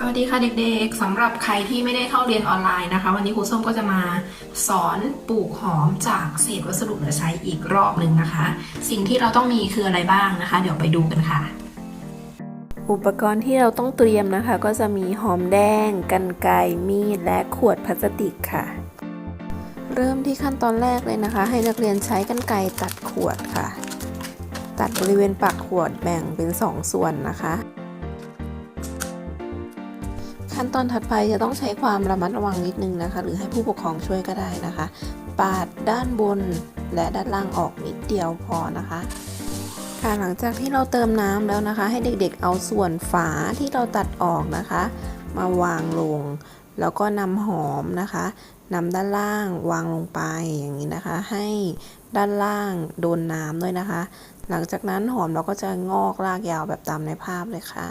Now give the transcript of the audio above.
สวัสดีค่ะเด็กๆสำหรับใครที่ไม่ได้เข้าเรียนออนไลน์นะคะ วันนี้ครูส้มก็จะมาสอนปลูกหอมจากเศษวัสดุเหลือใช้อีกรอบหนึ่งนะคะ สิ่งที่เราต้องมีคืออะไรบ้างนะคะ เดี๋ยวไปดูกันค่ะ อุปกรณ์ที่เราต้องเตรียมนะคะ ก็จะมีหอมแดง กันไกรมีด และขวดพลาสติกค่ะ เริ่มที่ขั้นตอนแรกเลยนะคะ ให้นักเรียนใช้กันไกรตัดขวดค่ะ ตัดบริเวณปากขวดแบ่งเป็น 2 ส่วนนะคะ ขั้นตอนถัดไปจะต้องใช้ความระมัดระวังนิดนึงนะคะ หรือให้ผู้ปกครองช่วยก็ได้นะคะ ปาดด้านบนและด้านล่างออกนิดเดียวพอนะคะค่ะหลังจากที่เราเติมน้ำแล้วนะคะ ให้เด็กๆเอาส่วนฝาที่เราตัดออกนะคะ มาวางลง แล้วก็นำหอมนะคะนำด้านล่างวางลงไปอย่างนี้นะคะ ให้ด้านล่างโดนน้ำด้วยนะคะ หลังจากนั้นหอมเราก็จะงอกรากยาวแบบตามในภาพเลยค่ะ